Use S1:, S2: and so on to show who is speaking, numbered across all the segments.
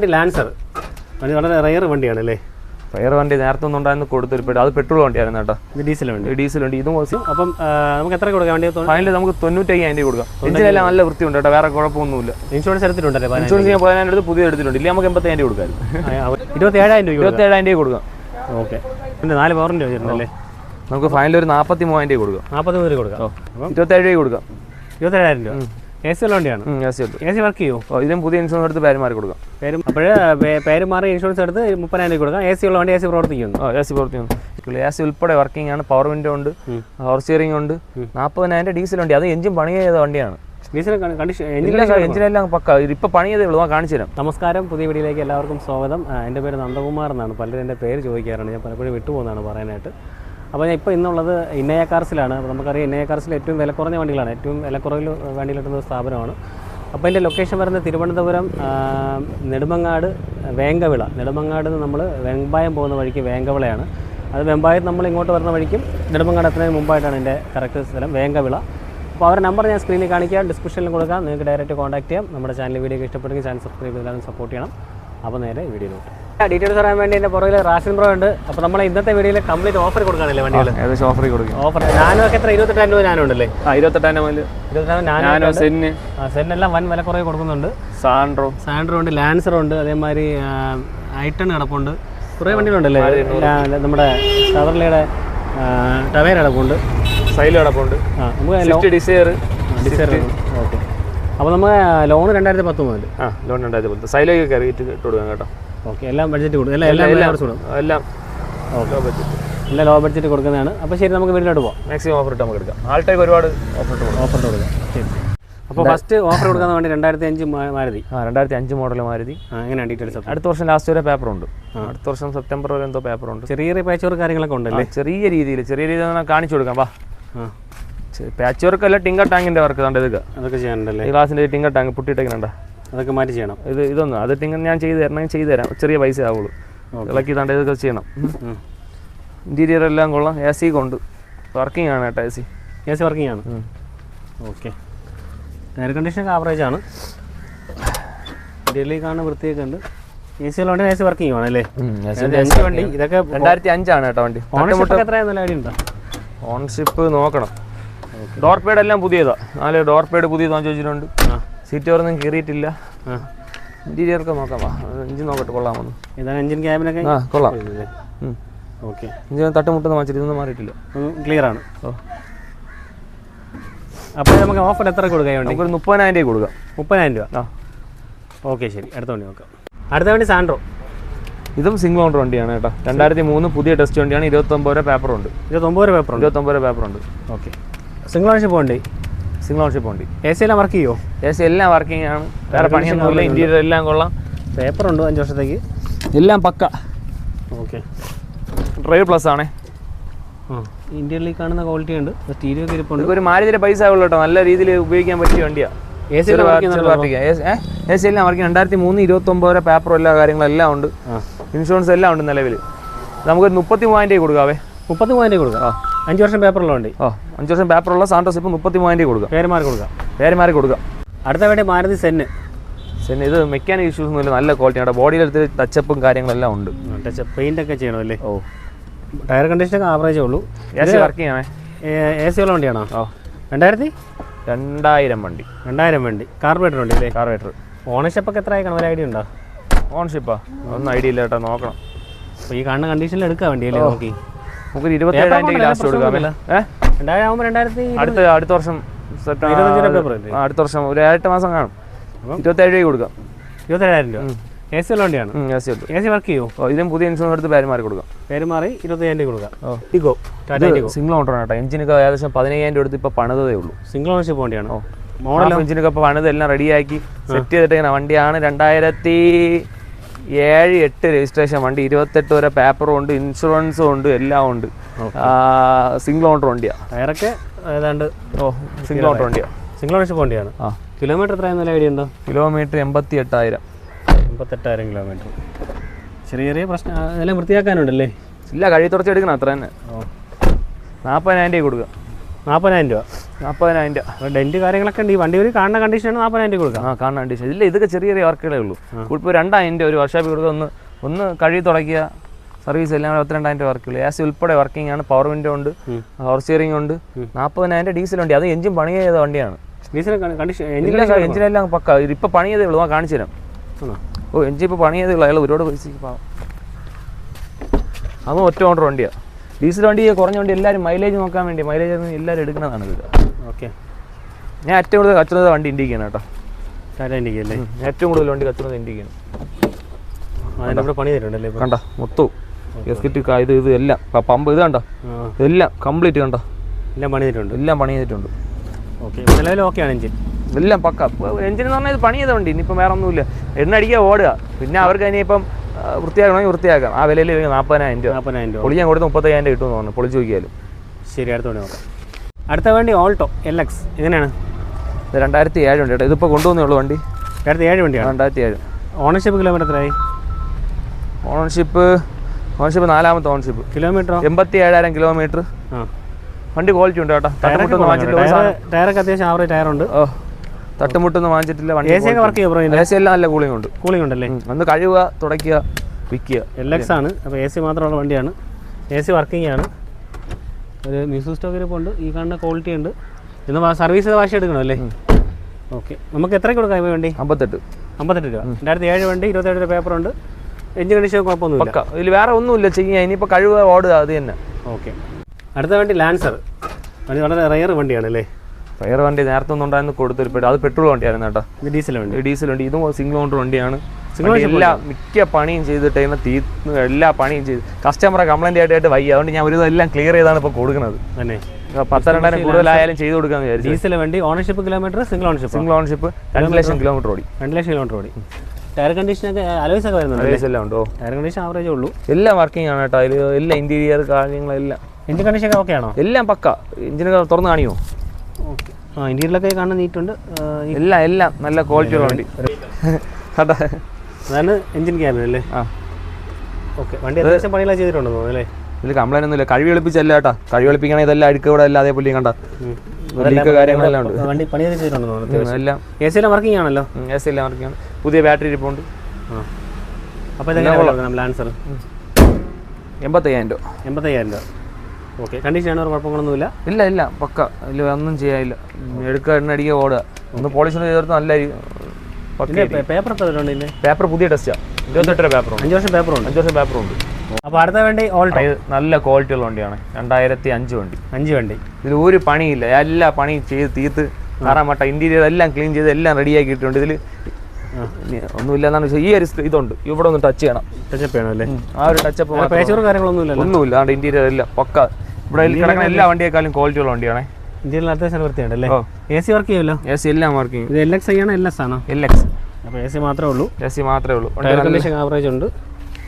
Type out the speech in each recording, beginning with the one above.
S1: വണ്ടി ലാൻസർ വണ്ടി വളരെ റയർ വണ്ടിയാണ് അല്ലേ?
S2: റയർ വണ്ടി നേരത്തെ ഒന്നും ഉണ്ടായിരുന്നു കൊടുത്തൊരു പെട്ട് അത് പെട്രോൾ വണ്ടിയായിരുന്നു കേട്ടോ.
S1: ഇത് ഡീസൽ വണ്ടി.
S2: ഡീസൽ വണ്ടി. ഇതും
S1: അപ്പം ആ, നമുക്ക് എത്ര കൊടുക്കാം? വണ്ടി
S2: ഫൈനൽ നമുക്ക് തൊണ്ണൂറ്റയ്യായിരം രൂപ കൊടുക്കാം. എഞ്ചിനെല്ലാം നല്ല വൃത്തിയുണ്ട് കേട്ടോ. വേറെ കുഴപ്പമൊന്നുമില്ല.
S1: ഇൻഷുറൻസ് എടുത്തിട്ടുണ്ടല്ലേ അല്ലേ
S2: ഇൻഷുറൻസ് ഞാൻ പതിനായിരം എടുത്ത് പുതിയ എടുത്തിട്ടുണ്ട്. ഇല്ലെങ്കിൽ നമുക്ക് എൺപത്തയ്യായിരം രൂപ കൊടുക്കാം
S1: ഇരുപത്തി ഏഴായിരം രൂപ
S2: ഇരുപത്തേഴായിരം രൂപ കൊടുക്കാം.
S1: ഓക്കെ പിന്നെ നാല് പവറിന്റെ വെച്ചിട്ടുണ്ടല്ലേ
S2: നമുക്ക് ഫൈനൽ ഒരു നാൽപ്പത്തി മൂവായിരം രൂപ കൊടുക്കാം
S1: നാൽപ്പത്തി മൂന്ന് രൂപ കൊടുക്കാം
S2: ഇരുപത്തേഴ് രൂപ കൊടുക്കാം.
S1: ഇരുപത്തേഴായിരം രൂപ. എ സി ഉള്ള വണ്ടിയാണ് എ സി വർക്ക് ചെയ്യുമോ
S2: ഇതിനും പുതിയ ഇൻഷുറൻസ് എടുത്ത് പേര് മാറി കൊടുക്കാം.
S1: പേര് അപ്പോഴേ പേര് മാറി ഇൻഷുറൻസ് എടുത്ത് മുപ്പതിനായിരം രൂപ കൊടുക്കാം. എ സി ഉള്ള വണ്ടി എ സി പ്രവർത്തിക്കുന്നു
S2: ഓ എ സി പുറത്തുനിന്ന് എ സി ഉൾപ്പെടെ വർക്കിംഗ് ആണ്. പവർ വിൻഡോ ഉണ്ട്. പവർ സ്റ്റിയറിംഗ് ഉണ്ട്. നാൽപ്പതിനായിരം ഡീസൽ വണ്ടി അത് എഞ്ചിൻ പണി ചെയ്ത വണ്ടിയാണ്. എഞ്ചിനെല്ലാം പക്ക. ഇപ്പൊ പണി ഉള്ളൂ. കാണിച്ചു തരാം.
S1: നമസ്കാരം. പുതിയ വീഡിയോയിലേക്ക് എല്ലാവർക്കും സ്വാഗതം. എന്റെ എന്റെ പേര് നന്ദകുമാർ എന്നാണ്. പലരും എന്റെ പേര് ചോദിക്കാറുണ്ട്. ഞാൻ പലപ്പോഴും വിട്ടുപോകുന്നതാണ് പറയാനായിട്ട്. അപ്പോൾ ഇപ്പോൾ ഇന്നുള്ളത് ഇന്നയ കാർസിലാണ്. അപ്പോൾ നമുക്കറിയാം ഇന്നയ കാർസിൽ ഏറ്റവും വില കുറഞ്ഞ വണ്ടികളാണ്. ഏറ്റവും വിലക്കുറവിൽ വണ്ടി കിട്ടുന്ന സ്ഥാപനമാണ്. അപ്പോൾ എന്റെ ലൊക്കേഷൻ വരുന്നത് തിരുവനന്തപുരം നെടുമങ്ങാട് വേങ്കവിള. നെടുമങ്ങാട് നിന്ന് നമ്മൾ വെമ്പായം പോകുന്ന വഴിക്ക് വേങ്കവിളയാണ്. അത് വെമ്പായത്ത് നമ്മൾ ഇങ്ങോട്ട് വരുന്ന വഴിക്കും നെടുമങ്ങാട് എത്തുന്നതിന് മുമ്പായിട്ടാണ് എന്റെ കറക്റ്റ് സ്ഥലം വേങ്കവിള. അപ്പോൾ അവരുടെ നമ്പർ ഞാൻ സ്ക്രീനിൽ കാണിക്കാം. ഡിസ്ക്രിപ്ഷനിൽ കൊടുക്കാം. നിങ്ങൾക്ക് ഡയറക്റ്റ് കോൺടാക്ട് ചെയ്യാം. നമ്മുടെ ചാനൽ വീഡിയോ ഇഷ്ടപ്പെട്ടെങ്കിൽ ചാനൽ സബ്സ്ക്രൈബ് ചെയ്താലും സപ്പോർട്ട് ചെയ്യണം. അപ്പോൾ നേരെ വീഡിയോ വീഡിയോയിലോട്ട് ഡീറ്റെയിൽസ് പറയാൻ വേണ്ടി എന്റെ പുറകിൽ റാഷൻ പ്രോ ഉണ്ട്. അപ്പോൾ നമ്മൾ ഇന്നത്തെ വീഡിയോയിൽ കംപ്ലീറ്റ് ഓഫർ കൊടുക്കാനല്ലേ വണ്ടികൾ
S2: ഏകദേശം ഓഫർ കൊടുക്കും.
S1: ഓഫർ ഞാനൊക്കെ എത്ര? ഇരുപത്തെട്ടായിരം രൂപ ഞാനുണ്ടല്ലേ
S2: ആ ഇരുപത്തെട്ടായിരം മുതൽ നാനോ
S1: സെന്നെല്ലാം വൻ വില കുറവ് കൊടുക്കുന്നുണ്ട്.
S2: സാൻഡ്രോ.
S1: സാൻഡ്രോ ഉണ്ട് ലാൻസർ ഉണ്ട് അതേമാതിരി ഐട്ടൺ കിടപ്പുണ്ട്. കുറേ വണ്ടികളുണ്ടല്ലേ? നമ്മുടെ ഷവർലയുടെ ടവേര കിടപ്പുണ്ട്.
S2: സൈലോ കിടപ്പുണ്ട്.
S1: ആ നമുക്ക്
S2: ഡിസയർ
S1: ഓക്കെ അപ്പോൾ നമ്മൾ ലോൺ രണ്ടായിരത്തി പത്ത് മുതൽ
S2: ആ ലോൺ രണ്ടായിരത്തി പത്ത്. സൈലോയ്ക്ക് കയറിയിട്ട് ഇട്ട് കൊടുക്കാം കേട്ടോ.
S1: ഓക്കെ എല്ലാം ബഡ്ജറ്റ് കൊടുക്കും എല്ലാം എല്ലാം എല്ലാം. കൊടുക്കും
S2: എല്ലാം. ലോ ബഡ്ജറ്റ്
S1: എല്ലാം ലോ ബഡ്ജറ്റ് കൊടുക്കുന്നതാണ്. അപ്പോൾ ശരി നമുക്ക് വീട്ടിലോട്ട് പോകാം
S2: മാക്സിമം ഓഫർ ഇട്ട് നമുക്ക് എടുക്കാം. ആൾട്ടേക്ക് ഒരുപാട് ഓഫർ ഇട്ട് കൊടുക്കാം.
S1: ഓഫർ കൊടുക്കാം. ശരി. അപ്പോൾ ഫസ്റ്റ് ഓഫർ കൊടുക്കാൻ വേണ്ടി രണ്ടായിരത്തി അഞ്ച് മാരുതി.
S2: ആ രണ്ടായിരത്തി അഞ്ച് മോഡൽ മാരുതി
S1: അങ്ങനെയാണ് ഡീറ്റെയിൽസ്
S2: അടുത്ത വർഷം ലാസ്റ്റ് വരെ പേപ്പർ ഉണ്ട്. അടുത്ത വർഷം സെപ്റ്റംബർ വരെ എന്തോ പേപ്പർ ഉണ്ട്.
S1: ചെറിയ ചെറിയ പാച്ചോറ് കാര്യങ്ങളൊക്കെ ഉണ്ടല്ലേ?
S2: ചെറിയ രീതിയിൽ ചെറിയ രീതിയിൽ ഞാൻ കാണിച്ചു കൊടുക്കാം. വാ. പാച്ച് വർക്ക് അല്ല ടിങ്കർ ടാങ്കിന്റെ വർക്ക് കണ്ട ഇതൊക്കെ
S1: അതൊക്കെ ചെയ്യാനുണ്ടല്ലേ?
S2: ഈ ഗ്ലാസിന്റെ ടിങ്കർ ടാങ്ക് പൊട്ടിയിട്ടേക്കണ്ട
S1: അതൊക്കെ മാറ്റി ചെയ്യണം.
S2: ഇത് ഇതൊന്നും അത് ഇങ്ങനെ ഞാൻ ചെയ്ത് തരണമെങ്കിൽ ചെയ്തു തരാം. ചെറിയ പൈസ ആവുള്ളൂ. ഇളക്കി തണ്ട ഇതൊക്കെ ചെയ്യണം.
S1: ഇന്റീരിയർ
S2: ഇന്റീരിയർ എല്ലാം കൊള്ളാം. എ സി കൊണ്ട് വർക്കിംഗ് ആണ് കേട്ടോ A C
S1: A C working ആണ്. ഓക്കെ. എയർ കണ്ടീഷൻ ആവറേജ് ആണ്. ഡൽഹി കാണുന്ന വൃത്തിയൊക്കെ ഉണ്ട്. എ സി ഉള്ളതുകൊണ്ട് എ സി വർക്കിംഗ് ആണ് അല്ലേ? വണ്ടി ഇതൊക്കെ
S2: രണ്ടായിരത്തി അഞ്ചാണ് കേട്ടോ വണ്ടി.
S1: ഓണർഷിപ്പ് നല്ല ഐഡിയ ഉണ്ടോ?
S2: ഓൺഷിപ്പ് നോക്കണം. ഡോർ പേഡ് എല്ലാം പുതിയതാണ് നാല് ഡോർ പേഡ് പുതിയതാണെന്ന് ചോദിച്ചിട്ടുണ്ട്.
S1: ആ.
S2: സീറ്റ് ഓർന്നും കയറിയിട്ടില്ല ഇന്റീരിയർ ഒക്കെ നോക്കാം. വാ എഞ്ചിൻ നോക്കട്ടെ കൊള്ളാമെന്ന്.
S1: ഇതാണ് എഞ്ചിൻ ക്യാബിനൊക്കെ
S2: ആ കൊള്ളാം.
S1: ഓക്കെ
S2: എഞ്ചിൻ തട്ടുമുട്ടെന്ന് വാങ്ങിച്ചിട്ട് ഇതൊന്നും മാറിയിട്ടില്ല.
S1: ക്ലിയർ ആണ്.
S2: ഓ.
S1: അപ്പോൾ നമുക്ക് ഓഫർ എത്ര കൊടുക്കാം ഈ
S2: ഒരു മുപ്പതിനായിരം രൂപ കൊടുക്കാം.
S1: മുപ്പതിനായിരം രൂപ?
S2: ആ.
S1: ഓക്കെ ശരി. അടുത്ത വണ്ടി നോക്കാം. അടുത്ത വണ്ടി സാൻഡ്രോ
S2: ഇതും സിംഗിൾ ഓണർ വണ്ടിയാണ് കേട്ടോ. രണ്ടായിരത്തി മൂന്ന് പുതിയ ടെസ്റ്റ് വണ്ടിയാണ്. ഇരുപത്തൊമ്പത് രൂപ പേപ്പർ ഉണ്ട്.
S1: ഇരുപത്തൊമ്പത് രൂപ പേപ്പർ ഉണ്ട്.
S2: ഇരുപത്തൊമ്പത് രൂപ പേപ്പർ ഉണ്ട്.
S1: ഓക്കെ സിംഗിൾ ഓണർഷിപ്പ് വണ്ടി?
S2: സിംഗിൾ ഓണർഷിപ്പ് ഉണ്ട്
S1: എ സി എല്ലാം വർക്ക് ചെയ്യുമോ
S2: എ സി എല്ലാം വർക്കിംഗ് ആണ് വേറെ പണിയൊന്നുമില്ല ഇന്റീരിയർ എല്ലാം കൊള്ളാം.
S1: പേപ്പർ ഉണ്ട് അഞ്ച് വർഷത്തേക്ക്?
S2: എല്ലാം പക്ക.
S1: ഓക്കെ
S2: ഡ്രൈവ് പ്ലസ് ആണേ.
S1: ഇന്ത്യയിൽ കാണുന്ന ക്വാളിറ്റി ഉണ്ട്. സ്റ്റീരിയോ ഇരിപ്പുണ്ട്.
S2: ഒരു മാരുതിയുടെ പൈസ ആവുള്ളൂ കേട്ടോ. നല്ല രീതിയിൽ ഉപയോഗിക്കാൻ പറ്റിയ വണ്ടിയാണ്
S1: എ സി
S2: എ സി എല്ലാം വർക്കിംഗ് രണ്ടായിരത്തി മൂന്ന് ഇരുപത്തൊമ്പത് വരെ പേപ്പറും എല്ലാ കാര്യങ്ങളും എല്ലാം ഉണ്ട്. ഇൻഷുറൻസ് എല്ലാം ഉണ്ട് നിലവിൽ നമുക്ക് മുപ്പത്തി മൂവായിരം രൂപ കൊടുക്കാവേ.
S1: മുപ്പത്തി മൂവായിരം രൂപ കൊടുക്കാം അഞ്ച് വർഷം പേപ്പറുള്ള വണ്ടി
S2: ഓ അഞ്ച് വർഷം പേപ്പറുള്ള സാൻഡോസ് ഇപ്പം മുപ്പത്തി മൂവായിരം രൂപ കൊടുക്കുക
S1: പേര് മാറി കൊടുക്കുക
S2: പേര് മാറി കൊടുക്കുക
S1: അടുത്ത വേണ്ടി മാരുതി സെന്ന്.
S2: സെന്ന് ഇത് മെക്കാനിക് ഇഷ്യൂസ് ഒന്നുമില്ല നല്ല ക്വാളിറ്റിയാണ് ബോഡിയിലെടുത്ത് ടച്ചപ്പും കാര്യങ്ങളെല്ലാം ഉണ്ട്.
S1: ടച്ചപ്പ് പെയിന്റ് ഒക്കെ ചെയ്യണമല്ലേ
S2: ഓ.
S1: ടയർ കണ്ടീഷനൊക്കെ ആവറേജേ ഉള്ളൂ.
S2: എ സി വർക്ക് ചെയ്യണേ?
S1: എ സി ഉള്ള വണ്ടിയാണോ?
S2: ഓ.
S1: രണ്ടായിരത്തി?
S2: രണ്ടായിരം വണ്ടി.
S1: രണ്ടായിരം വണ്ടി. കാർബറേറ്റർ വണ്ടി അല്ലേ?
S2: കാർബേറ്റർ
S1: ഓണർഷിപ്പ് ഒക്കെ എത്ര ആയിക്കണം ഒരു ഐഡിയ ഉണ്ടോ?
S2: ഓണർഷിപ്പാ ഒന്നും ഐഡിയ ഇല്ല കേട്ടോ നോക്കണം.
S1: അപ്പോൾ ഈ കാണുന്ന കണ്ടീഷനിൽ എടുക്കാം വണ്ടി അല്ലേ നോക്കി
S2: നമുക്കൊരു ഇരുപത്തേഴായിരം രൂപ ലാസ്റ്റ് കൊടുക്കാം അടുത്ത അടുത്ത വർഷം അടുത്ത വർഷം ഒരു എട്ട് മാസം കാണും. ഇരുപത്തേഴ് രൂപ കൊടുക്കാം.
S1: ഇരുപത്തേഴായിരം രൂപ. എ സി ഉള്ള വണ്ടിയാണ്
S2: A C
S1: A C work ചെയ്യുമോ
S2: ഇതിനും പുതിയ ഇൻഷുറൻസ് എടുത്ത് പേര് മാറി കൊടുക്കാം.
S1: പേര് മാറി ഇരുപത്തയ്യായിരം രൂപ കൊടുക്കാം. ഇഗോ
S2: സിംഗിൾ ഓണറാണ് കേട്ടോ. എഞ്ചിനൊക്കെ ഏകദേശം പതിനയ്യായിരം രൂപ എടുത്ത് ഇപ്പോൾ പണിതേ ഉള്ളൂ.
S1: സിംഗിൾ ഓണർഷിപ്പ് വണ്ടിയാണ്.
S2: മോഡൽ എഞ്ചിനൊക്കെ ഇപ്പോൾ പണിത് എല്ലാം റെഡിയാക്കി സെറ്റ് ചെയ്തിട്ട് വണ്ടിയാണ് രണ്ടായിരത്തി ഏഴ് എട്ട് രജിസ്ട്രേഷൻ വണ്ടി ഇരുപത്തെട്ട് വരെ പേപ്പറും ഉണ്ട് ഇൻഷുറൻസും ഉണ്ട് എല്ലാം ഉണ്ട്. സിംഗിൾ ഓണർ വണ്ടിയാ.
S1: ടയറൊക്കെ ഏതാണ്ട്?
S2: ഓ സിംഗിൾ ഓണർ വണ്ടിയാ.
S1: സിംഗിൾ ഓണർഷിപ്പ് വണ്ടിയാണ്.
S2: ആ.
S1: കിലോമീറ്റർ എത്രയെന്നല്ല ഐഡിയ ഉണ്ടോ
S2: കിലോമീറ്റർ എൺപത്തി എട്ടായിരം
S1: എൺപത്തെട്ടായിരം കിലോമീറ്റർ ചെറിയ ചെറിയ പ്രശ്നം. എല്ലാം ഇതെല്ലാം വൃത്തിയാക്കാനുണ്ടല്ലേ?
S2: ഇല്ല കഴി തുറച്ച് എടുക്കണം അത്ര തന്നെ.
S1: ഓ.
S2: നാൽപ്പതിനായിരം രൂപ കൊടുക്കുക
S1: നാൽപ്പതിനായിരം രൂപ.
S2: നാൽപ്പതിനായിരം രൂപ.
S1: ഡെന്റ് കാര്യങ്ങളൊക്കെ ഉണ്ട്. ഈ വണ്ടി ഒരു കാണുന്ന കണ്ടീഷനാണ് നാൽപ്പതിനായിരം രൂപ കൊടുക്കുക.
S2: ആ കാണുന്ന കണ്ടീഷൻ ഇല്ല ഇതൊക്കെ ചെറിയ ചെറിയ വർക്കുകളേ ഉള്ളൂ. ഇപ്പോൾ രണ്ടായിരം രൂപ ഒരു വർഷോപ്പിൽ കൊടുക്കുക. ഒന്ന് ഒന്ന് കഴുകി തുടക്കിയ സർവീസ് എല്ലാം കൂടെ പത്തിരണ്ടായിരം രൂപ വർക്കുള്ളൂ എ സി ഉൾപ്പെടെ വർക്കിംഗ് ആണ്. പവർ വിൻഡോ ഉണ്ട്. പവർ സ്റ്റിയറിംഗ് ഉണ്ട്. നാൽപ്പതിനായിരം ഡീസൽ ഉണ്ട് അത് എഞ്ചിൻ പണി ചെയ്ത വണ്ടിയാണ്. എഞ്ചിനെല്ലാം പക്ക. ഇപ്പം പണി ചെയ്തേ ഉള്ളൂ. ആ കാണിച്ചു തരാം. ഓ എഞ്ചിൻ ഇപ്പോൾ പണി ചെയ്തേ ഉള്ളൂ. അയാൾ ഒരുപാട് പൈസക്ക് പാവം. അതും ഒറ്റ ഓർഡർ വണ്ടിയാണ് ഡീസൽ വണ്ടി കുറഞ്ഞ വണ്ടി എല്ലാവരും മൈലേജ് നോക്കാൻ വേണ്ടി മൈലേജ് എല്ലാവരും എടുക്കുന്നതാണ് ഇത്.
S1: ഓക്കെ
S2: ഞാൻ ഏറ്റവും കൂടുതൽ കച്ചുന്നത് വണ്ടി ഇൻഡിക്കാണ് കേട്ടോ.
S1: ടാറ്റ ഇൻഡിക്ക അല്ലേ?
S2: ഉം. ഏറ്റവും കൂടുതൽ വണ്ടി കച്ചുന്നത് ഇൻഡിക്കാണ്
S1: അതിന്റെ പണി തരുന്നുണ്ടല്ലേ
S2: കണ്ട? മൊത്തവും. ഇത് ഇത് എല്ലാം. പമ്പ് ഇത് കണ്ടോ?
S1: ഇതെല്ലാം
S2: എല്ലാം കംപ്ലീറ്റ് കണ്ടോ?
S1: എല്ലാം പണി ചെയ്തിട്ടുണ്ട്
S2: എല്ലാം പണി ചെയ്തിട്ടുണ്ട്.
S1: ഓക്കെ നിലവിൽ ആണ് എഞ്ചിൻ
S2: എല്ലാം പക്ക. എഞ്ചിൻ എന്ന് പറഞ്ഞാൽ ഇത് പണി ചെയ്ത വണ്ടി. ഇനിയിപ്പം വേറെ ഒന്നുമില്ല എണ്ണ അടിക്കുക ഓടുക. പിന്നെ അവർക്ക് ഇനിയിപ്പം വൃത്തിയാക്കണമെങ്കിൽ വൃത്തിയാക്കാം. ആ വിലയിൽ നാൽപ്പതിനായിരം രൂപ.
S1: നാൽപ്പതിനായിരം രൂപ.
S2: പൊളിക്കാൻ കൊടുത്ത് മുപ്പത്തയ്യായിരം രൂപ കിട്ടുമെന്ന് പറഞ്ഞു പൊളിച്ച് നോക്കിയാലും.
S1: ശരി അടുത്ത വണ്ടി നോക്കാം. അടുത്ത വണ്ടി ഓൾട്ടോ എൽ എക്സ് എങ്ങനെയാണ്?
S2: ഇത് രണ്ടായിരത്തി ഏഴ് ഉണ്ട് കേട്ടോ. ഇതിപ്പോൾ കൊണ്ടുവന്നേ ഉള്ളൂ വണ്ടി.
S1: രണ്ടായിരത്തി ഏഴ് വണ്ടിയാണ്
S2: രണ്ടായിരത്തി ഏഴ്
S1: ഓണർഷിപ്പ് കിലോമീറ്റർ എത്രയായി?
S2: ഓണർഷിപ്പ് ഓണർഷിപ്പ് നാലാമത്തെ ഓണർഷിപ്പ്
S1: കിലോമീറ്റർ
S2: എൺപത്തി ഏഴായിരം കിലോമീറ്റർ
S1: ആ.
S2: വണ്ടി ക്വാളിറ്റി ഉണ്ട് കേട്ടോ.
S1: ടയറൊക്കെ അത്യാവശ്യം ആവറേജ് ടയറുണ്ട്
S2: ഓ. തട്ടുമുട്ടൊന്നും വാങ്ങിച്ചിട്ടില്ല വണ്ടി
S1: എ സി വർക്ക്
S2: എ എല്ലാം നല്ല കൂളിംഗ് ഉണ്ട്.
S1: കൂളിംഗ് ഉണ്ടല്ലേ.
S2: ഒന്ന് കഴുകുക തുടയ്ക്കുക വിൽക്കുക.
S1: എൽ എക്സ് ആണ്. അപ്പോൾ എ സി മാത്രമുള്ള വണ്ടിയാണ്. എ സി വർക്കിംഗ് ആണ്. ഒരു മ്യൂസിക് സ്റ്റോക്ക് ഉണ്ട്. ഈ കാണുന്ന ക്വാളിറ്റി ഉണ്ട്. ഇന്ന് സർവീസ് വാശി എടുക്കണം അല്ലേ? ഓക്കെ നമുക്ക് എത്ര കൊടുക്കാം ഈ വണ്ടി?
S2: അമ്പത്തെട്ട്.
S1: അമ്പത്തെട്ട് രൂപ. രണ്ടായിരത്തി ഏഴ് വണ്ടി ഇരുപത്തേഴ് രൂപ പേപ്പർ ഉണ്ട്. എഞ്ചിൻ കണ്ടീഷൻ കുഴപ്പമൊന്നുമില്ല.
S2: പക്ക. ഇതിൽ വേറെ ഒന്നുമില്ല. ചെയ്യുക ഇനിയിപ്പോൾ കഴിവ് ഓടുക അത് തന്നെ.
S1: ഓക്കെ അടുത്ത വണ്ടി ലാൻസർ വണ്ടി വളരെ റയർ വണ്ടിയാണ് അല്ലേ?
S2: വേറെ വണ്ടി നേരത്തെ ഒന്നും ഉണ്ടായിരുന്നു കൊടുത്തൊരു പെട്രോൾ അത് പെട്രോൾ വണ്ടിയായിരുന്നു കേട്ടോ.
S1: ഡീസൽ വണ്ടി.
S2: ഡീസൽ വണ്ടി. ഇതും സിംഗിൾ ഓണർ വണ്ടിയാണ്. വണ്ടി എല്ലാ മിക്ക പണിയും ചെയ്തിട്ട് അതിനെ തീ എല്ലാ പണിയും ചെയ്ത്. കസ്റ്റമറെ കംപ്ലൈന്റ് ആയിട്ട് വയ്യ. അതുകൊണ്ട് ഞാൻ ഒരു ഇതെല്ലാം ക്ലിയർ ചെയ്താണ് ഇപ്പോൾ കൊടുക്കുന്നത്.
S1: തന്നെ.
S2: ഇപ്പൊ പത്ത് രണ്ടായിരം കൂടുതലായാലും ചെയ്ത് കൊടുക്കാന്ന് വിചാരിച്ചു
S1: ഡീസൽ വണ്ടി ownership kilometre single ownership
S2: single ownership രണ്ട് ലക്ഷം കിലോമീറ്റർ ഓടി.
S1: രണ്ട് ലക്ഷം കിലോമീറ്റർ ഓടി. ടയർ കണ്ടീഷനൊക്കെ അലോയ്സ് ഒക്കെ വരുന്നുണ്ട്
S2: അലോയ്സ് എല്ലാം ഉണ്ടോ?
S1: ടയർ കണ്ടീഷൻ ആവറേജ് ഉള്ളൂ.
S2: എല്ലാം വർക്കിംഗ് ആണ് കേട്ടോ. അതിൽ എല്ലാം ഇന്റീരിയർ കാര്യങ്ങളെല്ലാം.
S1: എഞ്ചിൻ കണ്ടീഷൻ ഒക്കെ ഓക്കെ ആണോ?
S2: എല്ലാം പക്ക. എഞ്ചിനൊക്കെ തുറന്ന് കാണിയോ?
S1: ആ ഇന്ത്യയിലൊക്കെ കാണാൻ നീറ്റുണ്ട്.
S2: എല്ലാം എല്ലാം നല്ല ക്വാളിറ്റിയുള്ള വണ്ടി.
S1: അതാണ് എഞ്ചിൻ ക്യാബിൻ അല്ലേ?
S2: ആ.
S1: ഓക്കെ വണ്ടി ഏകദേശം പണിയെല്ലാം ചെയ്തിട്ടുണ്ടോ അല്ലേ?
S2: ഇതിൽ കംപ്ലൈന്റ് ഒന്നുമില്ല. കഴിവ് എളുപ്പിച്ചല്ല കേട്ടോ. കഴിവ് എളുപ്പിക്കണേ ഇതെല്ലാം അഴുക്ക് ഇവിടെ എല്ലാം അതേപോലെ കണ്ട
S1: ഉം.
S2: ലീക്ക് കാര്യങ്ങളെല്ലാം ഉണ്ട്.
S1: വണ്ടി പണി ചെയ്തിട്ടുണ്ടെന്ന് തോന്നുന്നു
S2: എല്ലാം.
S1: എ സി എല്ലാം വർക്കിംഗ് ആണല്ലോ?
S2: എ സി എല്ലാം വർക്കിംഗ് പുതിയ ബാറ്ററി ഇരിപ്പുണ്ട്.
S1: അപ്പോൾ ഇതെങ്ങനെ കൊടുക്കണം ലാൻസർ
S2: എൺപത്തയ്യായിരം രൂപ.
S1: എൺപത്തയ്യായിരം രൂപ. ഓക്കെ. കണ്ടീഷൻ ആണ് കുഴപ്പങ്ങളൊന്നുമില്ല?
S2: ഇല്ല ഇല്ല. പക്ക. ഇല്ല ഒന്നും ചെയ്യാനില്ല. എടുക്കുക എണ്ണടിക്കുക ഓടുക. ഒന്ന് പോളിഷ് ചെയ്തെടുത്ത് നല്ല
S1: പേപ്പർ
S2: പേപ്പർ പുതിയ ടെസ്റ്റാണ് ഇരുപത്തെട്ടര പേപ്പറുണ്ട്
S1: അഞ്ച് വർഷം പേപ്പറുണ്ട്
S2: അഞ്ച് വർഷം പേപ്പറുണ്ട്
S1: അപ്പോൾ അടുത്ത വണ്ടി ഓൾട്ടോ
S2: ഇത് നല്ല ക്വാളിറ്റി ഉള്ള വണ്ടിയാണ്. രണ്ടായിരത്തി അഞ്ച് വണ്ടി.
S1: അഞ്ച് വണ്ടി.
S2: ഇതിൽ ഒരു പണിയില്ല. എല്ലാ പണിയും ചെയ്ത് തീർത്ത് കാരണം മട്ട ഇന്റീരിയർ എല്ലാം ക്ലീൻ ചെയ്ത് എല്ലാം റെഡിയാക്കിയിട്ടുണ്ട് ഇതിൽ ഒന്നുമില്ല എന്നാണ് വെച്ചാൽ ഈ ഒരു ഇതുണ്ട്. ഇവിടെ ഒന്ന് ടച്ച് ചെയ്യണം.
S1: ടച്ചപ്പ് ചെയ്യണം അല്ലേ?
S2: ആ ഒരു ടച്ചപ്പ് ഒന്നുമില്ല. അതുകൊണ്ട് ഇന്റീരിയർ എല്ലാം പക്ക. ഇവിടെ കിടക്കുന്ന എല്ലാ വണ്ടിയേക്കാളും ക്വാളിറ്റി ഉള്ള വണ്ടിയാണേ.
S1: ഇന്ത്യയിൽ അത്യാവശ്യം എ സി വർക്ക് ചെയ്യുമല്ലോ?
S2: എ സി എല്ലാം
S1: ഇത് എൽ എക്സ് ആണോ എൽ എസ് ആണോ?
S2: എൽ എക്സ്
S1: അപ്പോൾ എ സി മാത്രമേ ഉള്ളൂ.
S2: എ സി മാത്രമേ ഉള്ളൂ.
S1: ടയർ കണ്ടീഷൻ ആവറേജ് ഉണ്ട്.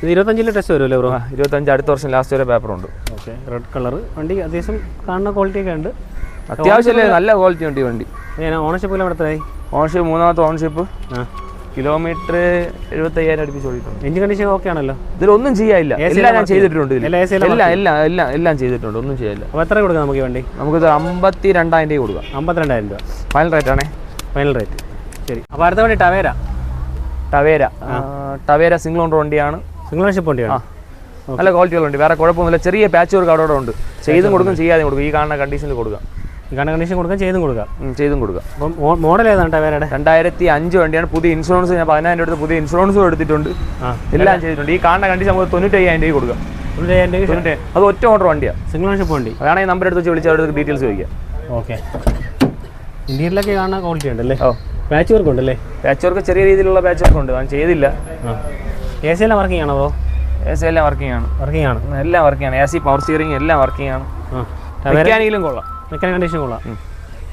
S1: ഇത് ഇരുപത്തഞ്ചിൽ ടെസ്റ്റ് വരുമല്ലോ ബ്രോ
S2: ഇരുപത്തഞ്ച് അടുത്ത വർഷം ലാസ്റ്റ് വരെ പേപ്പർ ഉണ്ട്.
S1: ഓക്കെ റെഡ് കളർ വണ്ടി അത്യാവശ്യം കാണുന്ന ക്വാളിറ്റി ഒക്കെ ഉണ്ട്.
S2: അത്യാവശ്യം നല്ല ക്വാളിറ്റി ഉണ്ട് ഈ വണ്ടി.
S1: ഓണർഷിപ്പ് എല്ലാം എത്രയായി
S2: ഓണർഷിപ്പ് മൂന്നാമത്തെ ഓണർഷിപ്പ്
S1: ആ.
S2: കിലോമീറ്റർ എഴുപത്തയ്യായിരം അടുപ്പിച്ച് ഓടിയിട്ടുണ്ട്
S1: എഞ്ചിൻ കണ്ടീഷൻ ഓക്കെ ആണല്ലോ.
S2: ഇതിലൊന്നും ചെയ്യാനില്ല. എല്ലാം ഞാൻ ചെയ്തിട്ടുണ്ട്
S1: എല്ലാ
S2: എല്ലാം എല്ലാം എല്ലാം ചെയ്തിട്ടുണ്ട്. ഒന്നും ചെയ്യാനില്ല.
S1: അപ്പോൾ എത്ര കൊടുക്കാം നമുക്ക് വണ്ടി?
S2: നമുക്കിത് അമ്പത്തി രണ്ടായിരം രൂപ കൊടുക്കാം.
S1: അമ്പത്തിരണ്ടായിരം രൂപ.
S2: ഫൈനൽ റേറ്റ് ആണേ.
S1: ഫൈനൽ റേറ്റ് ശരി. അപ്പോൾ അടുത്ത വണ്ടി Tavera.
S2: Tavera. Tavera single owner വണ്ടിയാണ്.
S1: സിംഗിൾ ഓണർഷിപ്പ് വണ്ടിയാണ്.
S2: നല്ല ക്വാളിറ്റി ഉള്ള വണ്ടി. വേറെ കുഴപ്പമൊന്നുമില്ല. ചെറിയ പാച്ച് വർക്ക് അവിടെ ഉണ്ട്. ചെയ്തും കൊടുക്കും ചെയ്യാതെ കൊടുക്കും. ഈ കാണുന്ന കണ്ടീഷനിൽ കൊടുക്കാം.
S1: കണ്ടീഷൻ കൊടുക്കാം ചെയ്തും കൊടുക്കാം.
S2: ചെയ്തും കൊടുക്കാം.
S1: അപ്പം മോഡൽ ഏതാണ് ടവേരയുടെ
S2: രണ്ടായിരത്തി അഞ്ച് വണ്ടിയാണ് പുതിയ ഇൻഷുറൻസ് ഞാൻ പതിനായിരം അടുത്ത് പുതിയ ഇൻഷുറൻസും എടുത്തിട്ടുണ്ട്. എല്ലാം ചെയ്തിട്ടുണ്ട്. ഈ കാണുന്ന കണ്ടീഷൻ നമുക്ക് തൊണ്ണൂറ്റയ്യായിരം രൂപ കൊടുക്കാം. അത് ഒറ്റ ഓർഡർ വണ്ടിയാണ്
S1: സിംഗിൾ ഓണർഷിപ്പ് വണ്ടി.
S2: അതാണ് ഈ നമ്പർ എടുത്ത് വെച്ച് വിളിച്ച് അവരുടെ ഡീറ്റെയിൽസ് ചോദിക്കാം.
S1: ഓക്കെ ഇന്ത്യയിലൊക്കെ കാണുന്ന ക്വാളിറ്റി ഉണ്ടല്ലേ?
S2: ഓ.
S1: പാച്ച് വർക്ക് ഉണ്ടല്ലേ?
S2: പാച്ച് വർക്ക് ചെറിയ രീതിയിലുള്ള പാച്ച് വർക്ക് ഉണ്ട്. ഞാൻ ചെയ്തില്ല.
S1: എ സി എല്ലാം വർക്കിംഗ് ആണോ
S2: എ സി എല്ലാം വർക്കിംഗ് ആണ്.
S1: വർക്കിംഗ് ആണ്.
S2: എല്ലാം വർക്കിംഗ് ആണ്. എ സി പവർ സ്റ്റിയറിംഗ് എല്ലാം വർക്കിംഗ് ആണ്. മെക്കാനിക്കലും കൊള്ളാം.
S1: മെക്കാനിക് കണ്ടീഷൻ കൊള്ളാം.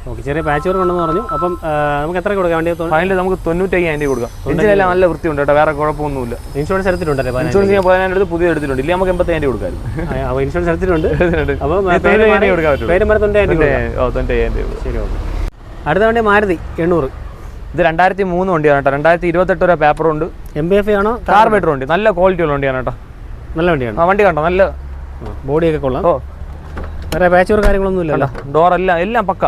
S1: ഓക്കെ ചെറിയ പാച്ച് വർക്ക് ഉണ്ടെന്ന് പറഞ്ഞു. അപ്പം നമുക്ക് എത്ര കൊടുക്കാം? വേണ്ടി
S2: ഫൈനൽ നമുക്ക് തൊണ്ണൂറ്റയ്യായിരം രൂപ കൊടുക്കാം. എഞ്ചിനെല്ലാം നല്ല വൃത്തിയുണ്ട് കേട്ടോ. വേറെ കുഴപ്പമൊന്നുമില്ല.
S1: ഇൻഷുറൻസ് എടുത്തിട്ടുണ്ടല്ലേ അല്ലേ
S2: ഇൻഷുറൻസ് ഞാൻ പതിനായിരം എടുത്ത് പുതിയ എടുത്തിട്ടുണ്ട്. ഇല്ല നമുക്ക് എൺപത്തയ്യായിരം രൂപ കൊടുക്കാം
S1: ഇൻഷുറൻസ് എടുത്തിട്ടുണ്ട്.
S2: അപ്പോൾ കൊടുക്കാൻ തൊണ്ണൂറ്റയ്യായിരം രൂപ
S1: ശരി ഓക്കെ. അടുത്ത വണ്ടി മാരുതി എണ്ണൂറ്.
S2: ഇത് രണ്ടായിരത്തി മൂന്ന് വണ്ടിയാണ് കേട്ടോ. രണ്ടായിരത്തി ഇരുപത്തെട്ട് വരെ പേപ്പറുണ്ട്
S1: എം ബി എഫ് ആണോ?
S2: കാർബേറ്റർ വണ്ടി. നല്ല ക്വാളിറ്റി ഉള്ള വണ്ടിയാണ് കേട്ടോ.
S1: നല്ല വണ്ടിയാണ്.
S2: ആ വണ്ടി കണ്ടോ? നല്ല
S1: ബോഡിയൊക്കെ കൊള്ളാം.
S2: ഓ
S1: വേറെ പാച്ചൂർ കാര്യങ്ങളൊന്നും ഇല്ലല്ലോ
S2: ഡോർ എല്ലാം എല്ലാം പക്ക.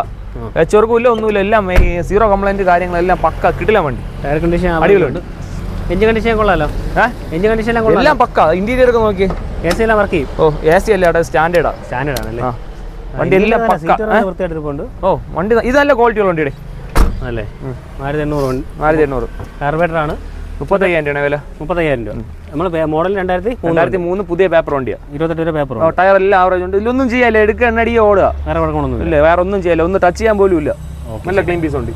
S2: വെച്ചവർക്കും ഇല്ല ഒന്നുമില്ല. എല്ലാം ഈ സീറോ കംപ്ലൈന്റ് കാര്യങ്ങളെല്ലാം പക്ക. കിട്ടില്ല വണ്ടി.
S1: ടയർ കണ്ടീഷൻ
S2: അടിപൊളിയുണ്ട്.
S1: എഞ്ചിൻ കണ്ടീഷൻ കൊള്ളാലോ? എഞ്ചിൻ കണ്ടീഷൻ എല്ലാം കൊള്ളാം
S2: എല്ലാം പക്ക. ഇന്റീരിയർ ഒക്കെ നോക്കി
S1: എ സി എല്ലാം വർക്ക് ചെയ്യും?
S2: ഓ എ സി അല്ലേ അവിടെ? സ്റ്റാൻഡേർഡാ
S1: സ്റ്റാൻഡേർഡ് ആണല്ലേ?
S2: വണ്ടി എല്ലാം പക്ക. ഓ വണ്ടി ഇതല്ല ക്വാളിറ്റി ഉള്ള വണ്ടിയുടെ
S1: അല്ലേ? ആയിരത്തി എണ്ണൂറ്
S2: നാല് എണ്ണൂറ്
S1: കാർബേറ്റർ ആണ്.
S2: മുപ്പത്തയ്യായിരം രൂപയാണ് വില.
S1: മുപ്പത്തയ്യായിരം രൂപ. നമ്മൾ മോഡൽ രണ്ടായിരത്തി
S2: രണ്ടായിരത്തി മൂന്ന് പുതിയ പേപ്പർ വണ്ടിയാ.
S1: ഇരുപത്തെട്ട് രൂപ പേപ്പർ
S2: ടയർ എല്ലാം ആവറേജ് ഉണ്ട്. ഇതിലൊന്നും ചെയ്യാല്ല എടുക്കുക എണ്ണടിയോ ഓടുക.
S1: വേറെ കുഴപ്പമൊന്നും
S2: ഇല്ല. വേറെ ഒന്നും ചെയ്യല്ല ഒന്ന് ടച്ച് ചെയ്യാൻ പോലും ഇല്ല. നല്ല ക്ലീൻ പീസ് ഉണ്ട്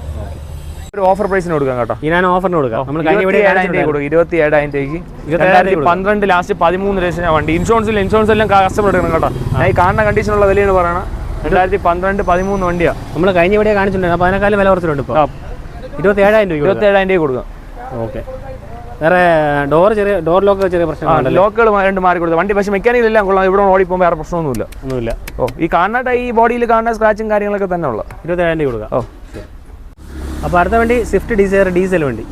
S2: ഒരു ഓഫർ പ്രൈസിന് കൊടുക്കാം കേട്ടോ.
S1: ഞാൻ ഓഫറിന് കൊടുക്കാം. നമ്മൾ
S2: ഇരുപത്തി ഏഴായിരം രൂപയ്ക്ക് രണ്ടായിരത്തി പന്ത്രണ്ട് ലാസ്റ്റ് പതിമൂന്ന് ലക്ഷം വണ്ടി. ഇൻഷുറൻസിൽ ഇൻഷുറൻസ് എല്ലാം കസ്റ്റമർ എടുക്കണം കേട്ടോ. ഞാൻ ഈ കാണുന്ന കണ്ടീഷനുള്ള വിലയാണ് പറയണം. രണ്ടായിരത്തി പന്ത്രണ്ട് പതിമൂന്ന് വണ്ടിയാ.
S1: നമ്മൾ കഴിഞ്ഞ ഇവിടെ കാണിച്ചിട്ടുണ്ട്. അപ്പോൾ അതിനേക്കാളും വില കുറച്ചിട്ടുണ്ട് ഇപ്പോൾ ഇരുപത്തി ഏഴായിരം രൂപ
S2: ഇരുപത്തി ഏഴായിരം രൂപ കൊടുക്കാം.
S1: ഓക്കെ വേറെ ഡോർ ചെറിയ ഡോർ ലോക്ക് ചെറിയ പ്രശ്നം
S2: ലോക്കുകൾ രണ്ട് മാറി കൊടുത്തു. വണ്ടി പക്ഷേ മെക്കാനിക്കൽ എല്ലാം കൊള്ളാം. ഇവിടെ ഓടിപ്പോൾ വേറെ പ്രശ്നമൊന്നുമില്ല.
S1: ഒന്നുമില്ല.
S2: ഓ ഈ കാണാട്ട ഈ ബോഡിയിൽ കാണുന്ന സ്ക്രാച്ചും കാര്യങ്ങളൊക്കെ തന്നെ ഉള്ള.
S1: ഇരുപത്തേഴായിരം രൂപ കൊടുക്കാം.
S2: ഓ.
S1: അപ്പോൾ അടുത്ത വണ്ടി സ്വിഫ്റ്റ് ഡിസയർ ഡീസൽ വണ്ടി.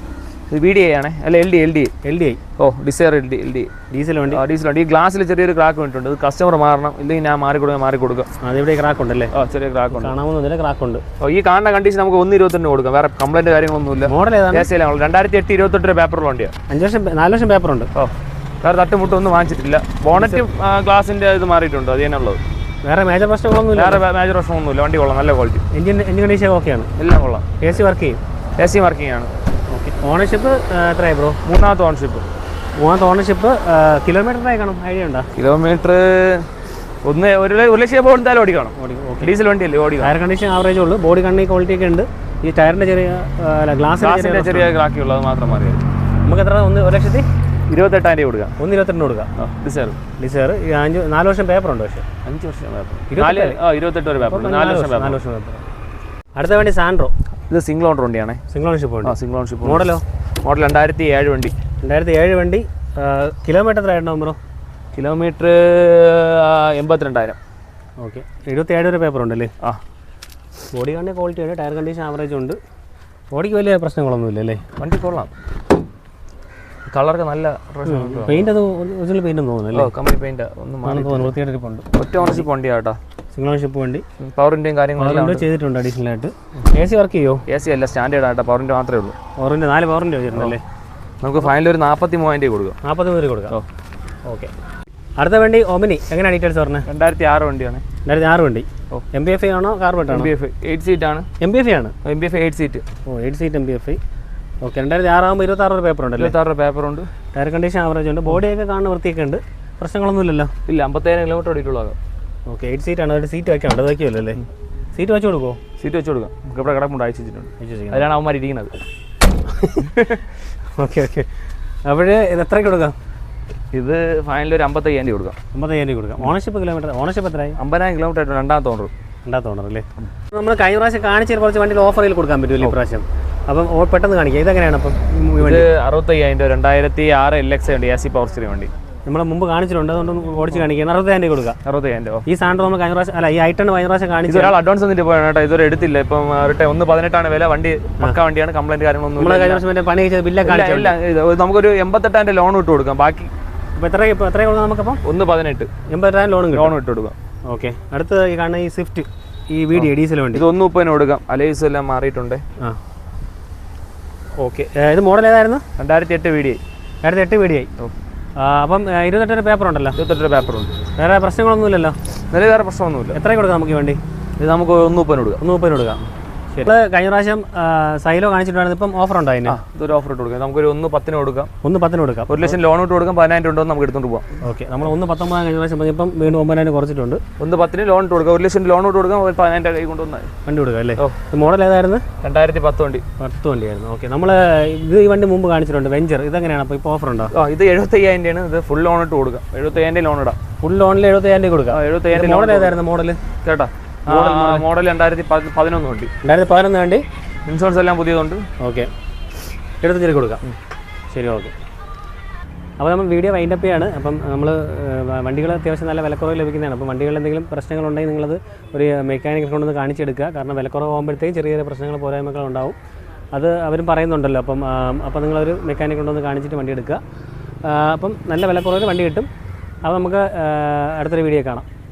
S2: ബി ഡി ഐ ആണ്? അല്ല L D L D
S1: L D I
S2: oh Dzire L D L D
S1: diesel വണ്ടി.
S2: ഡീസൽ വേണ്ടി. ഈ ഗ്ലാസ്സിൽ ചെറിയൊരു ക്രാക്ക് വേണ്ടിയിട്ടുണ്ട് ഇത് കസ്റ്റമർ മാറണം. ഇല്ലെങ്കിൽ ഞാൻ മാറി കൊടുക്കാം മാറി കൊടുക്കാം
S1: അതിവിടെ ക്രാക്ക് ഉണ്ടല്ലേ?
S2: ഓ ചെറിയ ക്രാക്ക് ഉണ്ട്.
S1: കാണാമെന്നൊന്നുമില്ല ക്രാക്ക് ഉണ്ട്.
S2: ഓ ഈ കാണുന്ന കണ്ടീഷൻ നമുക്ക് ഒന്ന് ഇരുപത്തിരണ്ട് കൊടുക്കാം. വേറെ കംപ്ലൈന്റ് കാര്യങ്ങളൊന്നുമില്ല.
S1: മോഡൽ ഏതാണ്?
S2: രണ്ടായിരത്തി എട്ട് ഇരുപത്തെട്ട് പേപ്പറുള്ള വണ്ടിയാണ്
S1: അഞ്ച് ലക്ഷം നാല് ലക്ഷം പേപ്പർ ഉണ്ട്.
S2: ഓ വേറെ തട്ടുമുട്ടൊന്നും വാങ്ങിച്ചിട്ടില്ല. ബോണറ്റ് ഗ്ലാസിന്റെ ഇത് മാറിയിട്ടുണ്ട്. അത് തന്നെയുള്ളത്
S1: വേറെ മേജർ പ്രശ്നങ്ങളൊന്നുമില്ല.
S2: വേറെ മേജർ പ്രശ്നമൊന്നുമില്ല വണ്ടി കൊള്ളാം. നല്ല ക്വാളിറ്റി
S1: എഞ്ചിൻ എഞ്ചിൻ കണ്ടീഷൻ ഓക്കെയാണ്
S2: എല്ലാം കൊള്ളാം.
S1: എ സി വർക്ക് ചെയ്യും.
S2: എ സി വർക്കിംഗ് ആണ്.
S1: ഓണർഷിപ്പ് എത്രയായി ബ്രോ
S2: മൂന്നാമത്തെ ഓണർഷിപ്പ്
S1: മൂന്നാമത്തെ ഓണർഷിപ്പ് കിലോമീറ്ററായി കാണും ഐഡിയ ഉണ്ടോ?
S2: കിലോമീറ്റർ ഒന്ന് ഒരു ഒരു ലക്ഷം പോകും എന്തായാലും ഓടിക്കണം. ഡീസൽ വണ്ടിയല്ലേ ഓടിക്കണം.
S1: ടയർ കണ്ടീഷൻ ആവറേജ് ഉള്ളൂ. ബോഡി കണ്ണി ക്വാളിറ്റി ഒക്കെ ഉണ്ട്. ഈ ടയറിന്റെ ചെറിയ ഗ്ലാസ്
S2: ചെറിയ ഗ്ലാക്കി ഉള്ളത് മാത്രം മാറി
S1: നമുക്ക് എത്ര ഒന്ന് ഒരു ലക്ഷത്തി?
S2: ഇരുപത്തെട്ടായിരം രൂപ കൊടുക്കാം.
S1: ഒന്ന് ഇരുപത്തെട്ട് കൊടുക്കുക
S2: ഡിസേർ
S1: ഡിസയർ ഈ അഞ്ച് നാല് വർഷം പേപ്പർ ഉണ്ട് പക്ഷേ.
S2: അഞ്ച് വർഷം പേപ്പർ ഇരുപത്തെട്ട് വരെ പേപ്പർ നാല് വർഷം
S1: നാല് വർഷം പേപ്പർ അടുത്ത വേണ്ടി സാൻഡ്രോ
S2: ഇത് സിംഗിൾ ഓണർ വണ്ടിയാണേ.
S1: സിംഗിൾ ഓണർഷിപ്പ്
S2: ആ
S1: ഉണ്ട്
S2: സിംഗിൾ ഓണർഷിപ്പ്
S1: മോഡലോ
S2: മോഡൽ രണ്ടായിരത്തി ഏഴ് വണ്ടി.
S1: രണ്ടായിരത്തി ഏഴ് വണ്ടി കിലോമീറ്റർ എത്ര ആയിട്ടുണ്ടാവും ബ്രോ
S2: കിലോമീറ്റർ എൺപത്തിരണ്ടായിരം.
S1: ഓക്കെ എഴുപത്തി ഏഴ് വരെ പേപ്പർ ഉണ്ടല്ലേ?
S2: ആ.
S1: ബോഡി കണ്ടി ക്വാളിറ്റി ഉണ്ട്. ടയർ കണ്ടീഷൻ ആവറേജ് ഉണ്ട്. ബോഡിക്ക് വലിയ പ്രശ്നങ്ങളൊന്നുമില്ല അല്ലേ
S2: വണ്ടി കൊള്ളാം. കളറൊക്കെ നല്ല
S1: പെയിന്റ് അത് ഒറിജിനൽ പെയിന്റ് തോന്നുന്നു അല്ലേ?
S2: കമ്പനി പെയിന്റ് ഒന്നും മാറി
S1: തോന്നുന്നു.
S2: ഒറ്റ ഓണർഷിപ്പ് വണ്ടിയാ കേട്ടോ.
S1: സിംഗിൾ വേണ്ടി. വണ്ടി
S2: കാര്യങ്ങളും കാര്യങ്ങളെല്ലാം
S1: അതുകൊണ്ട് ചെയ്തിട്ടുണ്ട് അഡീഷണൽ ആയിട്ട്? എ സി വർക്ക് ചെയ്യോ?
S2: എ സി അല്ല സ്റ്റാൻഡേർഡ് ആയിട്ട് പവറിന്റെ മാത്രമേ ഉള്ളൂ.
S1: പവറിന്റെ നാല് പവറിന്റെ വെച്ചിട്ടുണ്ടല്ലേ?
S2: നമുക്ക് ഫൈനൽ ഒരു നാൽപ്പത്തി മൂവായിരം രൂപ കൊടുക്കാം.
S1: നാൽപ്പത് രൂപ കൊടുക്കാം. ഓക്കെ. അടുത്ത വണ്ടി ഒമിനി എങ്ങനെയാണ് ഡീറ്റെയിൽസ് പറഞ്ഞത്
S2: രണ്ടായിരത്തി ആറ് വണ്ടിയാണ്.
S1: രണ്ടായിരത്തി ആറ് വണ്ടി.
S2: ഓ.
S1: എം ബി എഫ് ഐ ആണോ കാർബറ്റ്
S2: M B F eight seat ആണ്.
S1: എം ബി എഫ് ഐ ആണ്?
S2: M B F eight seat
S1: oh eight seat M B F I okay രണ്ടായിരത്തി ആറാകുമ്പോൾ ഇരുപത്താറ് പേപ്പർ ഉണ്ടല്ലേ?
S2: ഇരുപത്താറ് പേപ്പർ ഉണ്ട്.
S1: ടയർ കണ്ടീഷൻ ആവറേജ് ഉണ്ട്. ബോഡിയൊക്കെ കാണുന്ന വൃത്തിയൊക്കെ ഉണ്ട്. പ്രശ്നങ്ങളൊന്നുമില്ലല്ലോ?
S2: ഇല്ല അമ്പത്തേഴ് കിലോമീറ്റർ ഓടിയിട്ടുള്ളത്
S1: ഓക്കെ എയ്റ്റ് സീറ്റ് ആണ്? ഒരു സീറ്റ് വയ്ക്കാം അത് വയ്ക്കുമല്ലോ അല്ലേ സീറ്റ് വെച്ച് കൊടുക്കുമോ
S2: സീറ്റ് വെച്ച് കൊടുക്കാം. നമുക്ക് ഇവിടെ കിടപ്പുണ്ട് അയച്ചു വെച്ചിട്ടുണ്ട്. അതിലാണ് അവന്മാർ ഇരിക്കുന്നത്.
S1: Okay okay. അപ്പോഴേ ഇത് എത്രയ്ക്ക് കൊടുക്കാം?
S2: ഇത് ഫൈനൽ ഒരു അമ്പത്തയ്യായിരം രൂപ കൊടുക്കാം.
S1: അമ്പത്തയ്യായിരം രൂപ കൊടുക്കാം. ഓണർഷിപ്പ് കിലോമീറ്റർ ഓണർഷിപ്പ് എത്രയായി?
S2: അമ്പതിനായിരം കിലോമീറ്റർ ആയിട്ട് രണ്ടാമത്തെ ഓണർ
S1: രണ്ടാമത്തെ ഓണർ അല്ലേ? നമ്മൾ കഴിഞ്ഞ പ്രാവശ്യം കാണിച്ച കുറച്ച് വണ്ടിയിൽ ഓഫറിൽ കൊടുക്കാൻ പറ്റുമല്ലോ ഈ പ്രാവശ്യം. അപ്പം ഓ- പെട്ടെന്ന് കാണിക്കാം. ഇതെങ്ങനെയാണ് അപ്പം
S2: ഇത് അറുപത്തയ്യായിരം രൂപ രണ്ടായിരത്തി ആറ് എൽ എക്സ് ഉണ്ട് എ സി പവർ സ്ത്രീ വണ്ടി.
S1: നമ്മൾ മുമ്പ് കാണിച്ചിട്ടുണ്ട്. അതുകൊണ്ട് ഓടിച്ച് കാണിക്കുക അറുപത്തയ്യായിരം രൂപ കൊടുക്കുക
S2: അറുപത്തയ്യായിരം രൂപ.
S1: ഈ സാൻഡ്രോ നമ്മൾ കഴിഞ്ഞ പ്രാവശ്യം അല്ല ഈ ഐറ്റൺ കഴിഞ്ഞ പ്രാവശ്യം കാണിച്ചു
S2: ഒരാൾ അഡ്വാൻസ് ഒന്നും പോയാണ് കേട്ടോ. ഇതുവരെ എടുത്തില്ല. ഇപ്പം റിട്ടേ ഒന്ന് പതിനെട്ടാണ് വില. വണ്ടി പക്ക വണ്ടിയാണ്. കംപ്ലൈന്റ് കാര്യങ്ങളൊന്നും
S1: നമ്മൾ കഴിഞ്ഞ പ്രാവശ്യം മറ്റേ പണി കഴിച്ചത് ബില്ലൊക്കെ
S2: ഇല്ല
S1: കാണിച്ചു
S2: ഇല്ല. ഇത് നമുക്കൊരു എൺപത്തെട്ടായിരം ലോൺ ഇട്ട് കൊടുക്കാം. ബാക്കി
S1: ഇപ്പം എത്ര ഇപ്പോൾ എത്ര കൊടുക്കാം നമുക്കപ്പം?
S2: ഒന്ന് പതിനെട്ട്.
S1: എൺപത്തെട്ടായിരം ലോൺ
S2: ലോൺ ഇട്ട് കൊടുക്കാം.
S1: ഓക്കെ. അടുത്ത ഈ കാണുന്ന ഈ സ്വിഫ്റ്റ് ഈ വീഡിയോ ഡീസൽ വണ്ടി.
S2: ഇത് ഒന്ന് മുപ്പതിന് കൊടുക്കാം. അലേസ് എല്ലാം മാറിയിട്ടുണ്ട്.
S1: ആ. ഓക്കെ. ഇത് മോഡൽ ഏതായിരുന്നു?
S2: രണ്ടായിരത്തി എട്ട് വീഡിയോ
S1: രണ്ടായിരത്തി എട്ട് വീഡിയോ അപ്പം ഇരുപത്തെട്ടൊരു ഇരുപത്തെട്ടര പേപ്പർ ഉണ്ടല്ലോ
S2: ഇരുപത്തെട്ട് പേപ്പർ ഉണ്ട്
S1: വേറെ പ്രശ്നങ്ങളൊന്നുമില്ലല്ലോ?
S2: വേറെ വേറെ പ്രശ്നമൊന്നുമില്ല.
S1: എത്രയും കൊടുക്കാം നമുക്ക് വേണ്ടി?
S2: ഇത് നമുക്ക് ഒന്ന് മുപ്പതിന് കൊടുക്കാം.
S1: ഒന്ന് മുപ്പതിന് കൊടുക്കാം. കഴിഞ്ഞ പ്രാവശ്യം സൈലോ കാണിച്ചിട്ടുണ്ടായിരുന്നു. ഇപ്പം ഓഫർ ഉണ്ടോ അതിന്?
S2: ഇതൊരു ഓഫർ ഇട്ട് കൊടുക്കാം. നമുക്കൊരു ഒന്ന് പത്തിന് കൊടുക്കാം.
S1: ഒന്ന് പത്തിന് കൊടുക്കാം.
S2: ഒരു ലക്ഷം ലോൺ ഇട്ട് കൊടുക്കാം. പതിനായിരം രൂപ നമുക്ക് എടുത്തോണ്ട് പോകാം
S1: ഓക്കെ. നമ്മൾ ഒന്ന് പത്തൊമ്പതാം കഴിഞ്ഞ പ്രാവശ്യം പറഞ്ഞപ്പം വീണ്ടും ഒമ്പതിനായിരം കുറച്ചിട്ടുണ്ട്.
S2: ഒന്ന് പത്തിന് ലോൺ ഇട്ട് കൊടുക്കാം. ഒരു ലക്ഷം ലോൺ ഇട്ട് കൊടുക്കാം. ഒരു പതിനായിരം കൈ കൊണ്ടുവന്നാൽ
S1: വണ്ടി കൊടുക്കാം അല്ലേ? മോഡൽ ഏതായിരുന്നു?
S2: രണ്ടായിരത്തി പത്ത് വണ്ടി.
S1: പത്ത് വണ്ടിയായിരുന്നു. ഓക്കെ. നമ്മൾ ഇത് ഈ വണ്ടി മുമ്പ് കാണിച്ചിട്ടുണ്ട്. വെഞ്ചർ ഇതെങ്ങനെയാണ്? അപ്പോൾ ഇപ്പോൾ ഓഫർ ഉണ്ടോ?
S2: ആ ഇത് എഴുപത്തയ്യായിരം രൂപയാണ്. ഇത് ഫുൾ ലോൺ ഇട്ട് കൊടുക്കാം. എഴുപത്തയ്യായിരം ലോൺ ഇടാം.
S1: ഫുൾ ലോണിൽ എഴുപത്തയ്യായിരം രൂപ കൊടുക്കാം.
S2: എഴുപത്തയ്യായിരം
S1: മോഡൽ ഏതായിരുന്നു മോഡൽ
S2: കേട്ടാ മോഡൽ രണ്ടായിരത്തി പതി- പതിനൊന്ന് വണ്ടി.
S1: രണ്ടായിരത്തി പതിനൊന്ന് വണ്ടി?
S2: ഇൻഷുറൻസ് എല്ലാം പുതിയതുണ്ട്.
S1: ഓക്കെ. എടുത്ത് ചെറിയ കൊടുക്കാം ശരി ഓക്കെ. അപ്പോൾ നമ്മൾ വീഡിയോ വൈൻഡപ്പ് ചെയ്യാണ്. അപ്പം നമ്മൾ വണ്ടികൾ അത്യാവശ്യം നല്ല വിലക്കുറവ് ലഭിക്കുന്നതാണ്. അപ്പം വണ്ടികളിൽ എന്തെങ്കിലും പ്രശ്നങ്ങളുണ്ടെങ്കിൽ നിങ്ങളത് ഒരു മെക്കാനിക്കൽ കൊണ്ടൊന്ന് കാണിച്ചെടുക്കുക കാരണം വിലക്കുറവ് ആകുമ്പോഴത്തേക്കും ചെറിയ ചെറിയ പ്രശ്നങ്ങൾ പോരായ്മകൾ ഉണ്ടാവും. അത് അവരും പറയുന്നുണ്ടല്ലോ. അപ്പം അപ്പം നിങ്ങളൊരു മെക്കാനിക് കൊണ്ടൊന്ന് കാണിച്ചിട്ട് വണ്ടി എടുക്കുക. അപ്പം നല്ല വിലക്കുറവിൽ വണ്ടി കിട്ടും. അപ്പോൾ നമുക്ക് അടുത്തൊരു വീഡിയോ കാണാം.